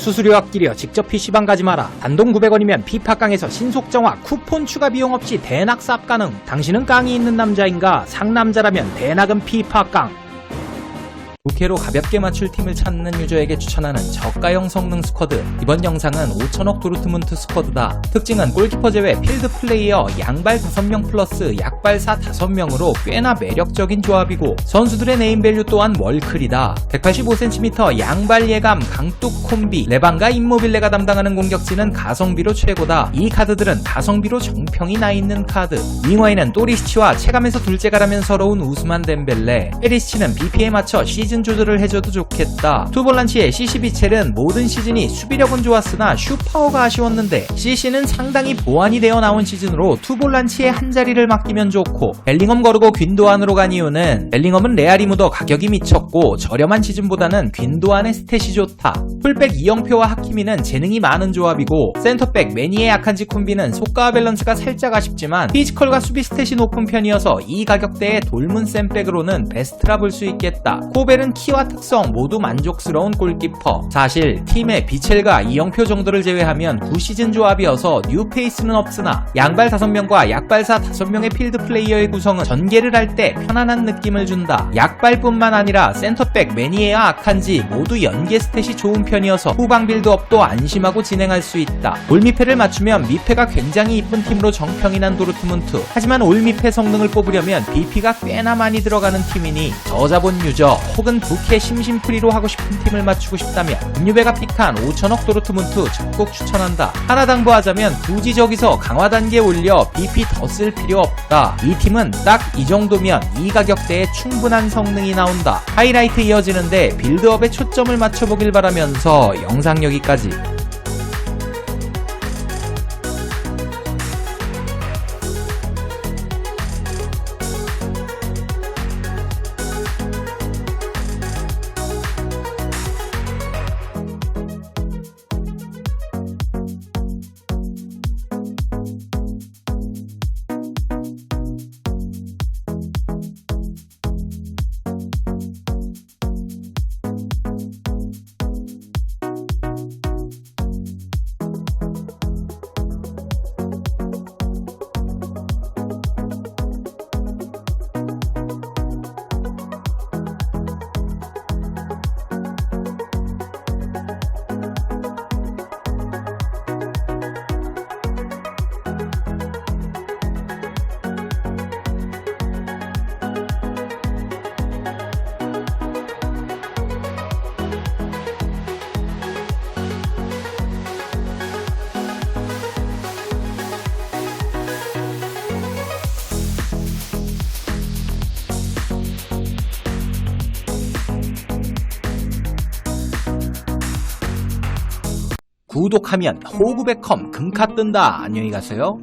수수료 아끼려 직접 PC방 가지 마라. 단돈 900원이면 피파깡에서 신속 정화 쿠폰 추가 비용 없이 대낙 쌉 가능. 당신은 깡이 있는 남자인가? 상남자라면 대낙은 피파깡. 부캐로 가볍게 맞출 팀을 찾는 유저에게 추천하는 저가형 성능 스쿼드. 이번 영상은 5천억 도르트문트 스쿼드다. 특징은 골키퍼 제외 필드 플레이어 양발 5명 플러스 약발사 5명으로 꽤나 매력적인 조합이고 선수들의 네임 밸류 또한 월클이다. 185cm 양발 예감 강뚝 콤비 레방과 임모빌레가 담당하는 공격진은 가성비로 최고다. 이 카드들은 가성비로 정평이 나 있는 카드. 윙와이는 또리시치와 체감에서 둘째가라면 서러운 우스만 덴벨레. 페리시치는 BP에 맞춰 시즌 조절을 해줘도 좋겠다. 투볼란치의 CC 비첼은 모든 시즌이 수비력은 좋았으나 슈파워가 아쉬웠는데 CC는 상당히 보완이 되어 나온 시즌으로 투볼란치의 한 자리를 맡기면 좋고 벨링엄 거르고 귄도안으로 간 이유는 벨링엄은 레알이 묻어 가격이 미쳤고 저렴한 시즌보다는 귄도안의 스탯이 좋다. 풀백 이영표와 하키미는 재능이 많은 조합이고 센터백 매니의 약한지 콤비는 속가와 밸런스가 살짝 아쉽지만 피지컬과 수비 스탯이 높은 편이어서 이 가격대에 돌문 쌤백으로는 베스트라 볼 수 있겠다. 코 벨은 키와 특성 모두 만족스러운 골키퍼. 사실 팀의 비첼과 이영표 정도를 제외하면 9시즌 조합이어서 뉴페이스는 없으나 양발 5명과 약발사 5명의 필드 플레이어의 구성은 전개를 할 때 편안한 느낌을 준다. 약발뿐만 아니라 센터백 매니에와 아칸지 모두 연계 스탯이 좋은 편이어서 후방 빌드업도 안심하고 진행할 수 있다. 올미패를 맞추면 미패가 굉장히 이쁜 팀으로 정평이 난 도르트문트. 하지만 올미패 성능을 뽑으려면 BP가 꽤나 많이 들어가는 팀이니 저자본 유저 혹은 부캐 심심풀이로 하고 싶은 팀을 맞추고 싶다면 음유배가 픽한 5천억 도르트문트 적극 추천한다. 하나 당부하자면 굳이 저기서 강화 단계 올려 BP 더 쓸 필요 없다. 이 팀은 딱 이 정도면 이 가격대에 충분한 성능이 나온다. 하이라이트 이어지는데 빌드업에 초점을 맞춰보길 바라면서 영상 여기까지. 구독하면 호구백컴 금카 뜬다. 안녕히 가세요.